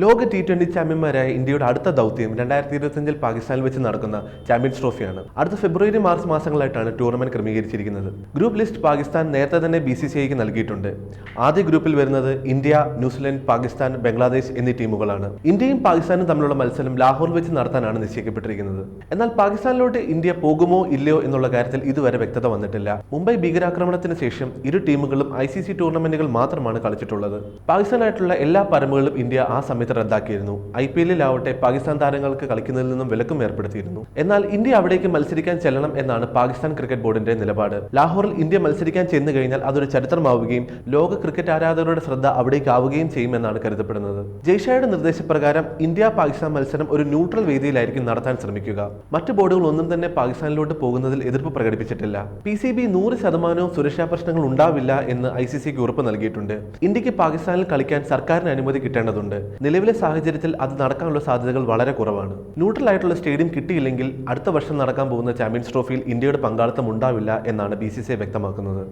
ലോക T twenty ചാമ്പ്യന്മാരായ ഇന്ത്യയുടെ അടുത്ത ദൗത്യം രണ്ടായിരത്തി ഇരുപത്തിയഞ്ചിൽ പാകിസ്ഥാനിൽ വെച്ച് നടക്കുന്ന ചാമ്പ്യൻസ് ട്രോഫിയാണ് അടുത്ത ഫെബ്രുവരി മാർച്ച് മാസങ്ങളായിട്ടാണ് ടൂർണമെന്റ് ക്രമീകരിച്ചിരിക്കുന്നത്. ഗ്രൂപ്പ് ലിസ്റ്റ് പാകിസ്ഥാൻ നേരത്തെ തന്നെ ബി സി സി ഐക്ക് നൽകിയിട്ടുണ്ട്. ആദ്യ ഗ്രൂപ്പിൽ വരുന്നത് ഇന്ത്യ ന്യൂസിലൻഡ് പാകിസ്ഥാൻ ബംഗ്ലാദേശ് എന്നീ ടീമുകളാണ്. ഇന്ത്യയും പാകിസ്ഥാനും തമ്മിലുള്ള മത്സരം ലാഹോറിൽ വെച്ച് നടത്താനാണ് നിശ്ചയിക്കപ്പെട്ടിരിക്കുന്നത്. എന്നാൽ പാകിസ്ഥാനിലോട്ട് ഇന്ത്യ പോകുമോ ഇല്ലയോ എന്നുള്ള കാര്യത്തിൽ ഇതുവരെ വ്യക്തത വന്നിട്ടില്ല. മുംബൈ ഭീകരാക്രമണത്തിന് ശേഷം ഇരു ടീമുകളും ഐ സി സി ടൂർണമെന്റുകൾ മാത്രമാണ് കളിച്ചിട്ടുള്ളത്. പാകിസ്ഥാനായിട്ടുള്ള എല്ലാ പരമ്പുകളും ഇന്ത്യ ആ സമയത്ത് റദ്ദാക്കിയിരുന്നു. ഐ പി എല്ലിലാവട്ടെ പാകിസ്ഥാൻ താരങ്ങൾക്ക് കളിക്കുന്നതിൽ നിന്നും വിലക്കും ഏർപ്പെടുത്തിയിരുന്നു. എന്നാൽ ഇന്ത്യ അവിടേക്ക് മത്സരിക്കാൻ ചെല്ലണം എന്നാണ് പാകിസ്ഥാൻ ക്രിക്കറ്റ് ബോർഡിന്റെ നിലപാട്. ലാഹോറിൽ ഇന്ത്യ മത്സരിക്കാൻ ചെന്നു കഴിഞ്ഞാൽ അതൊരു ചരിത്രമാവുകയും ലോക ക്രിക്കറ്റ് ആരാധകരുടെ ശ്രദ്ധ അവിടേക്ക് ആവുകയും ചെയ്യുമെന്നാണ് കരുതപ്പെടുന്നത്. ജയ്ഷായുടെ നിർദ്ദേശപ്രകാരം ഇന്ത്യ പാകിസ്ഥാൻ മത്സരം ഒരു ന്യൂട്രൽ വേദിയിലായിരിക്കും നടത്താൻ ശ്രമിക്കുക. മറ്റ് ബോർഡുകൾ ഒന്നും തന്നെ പാകിസ്ഥാനിലോട്ട് പോകുന്നതിൽ എതിർപ്പ് പ്രകടിപ്പിച്ചിട്ടില്ല. പി സി ബി നൂറ് ശതമാനവും സുരക്ഷാ പ്രശ്നങ്ങൾ ഉണ്ടാവില്ല എന്ന് ഐ സി സിക്ക് ഉറപ്പ് നൽകിയിട്ടുണ്ട്. ഇന്ത്യയ്ക്ക് പാകിസ്ഥാനിൽ കളിക്കാൻ സർക്കാരിന് അനുമതി കിട്ടേണ്ടതുണ്ട്. നിലവിലെ സാഹചര്യത്തിൽ അത് നടക്കാനുള്ള സാധ്യതകൾ വളരെ കുറവാണ്. ന്യൂട്രൽ ആയിട്ടുള്ള സ്റ്റേഡിയം കിട്ടിയില്ലെങ്കിൽ അടുത്ത വർഷം നടക്കാൻ പോകുന്ന ചാമ്പ്യൻസ് ട്രോഫിയിൽ ഇന്ത്യയുടെ പങ്കാളിത്തം ഉണ്ടാവില്ല എന്നാണ് ബി വ്യക്തമാക്കുന്നത്.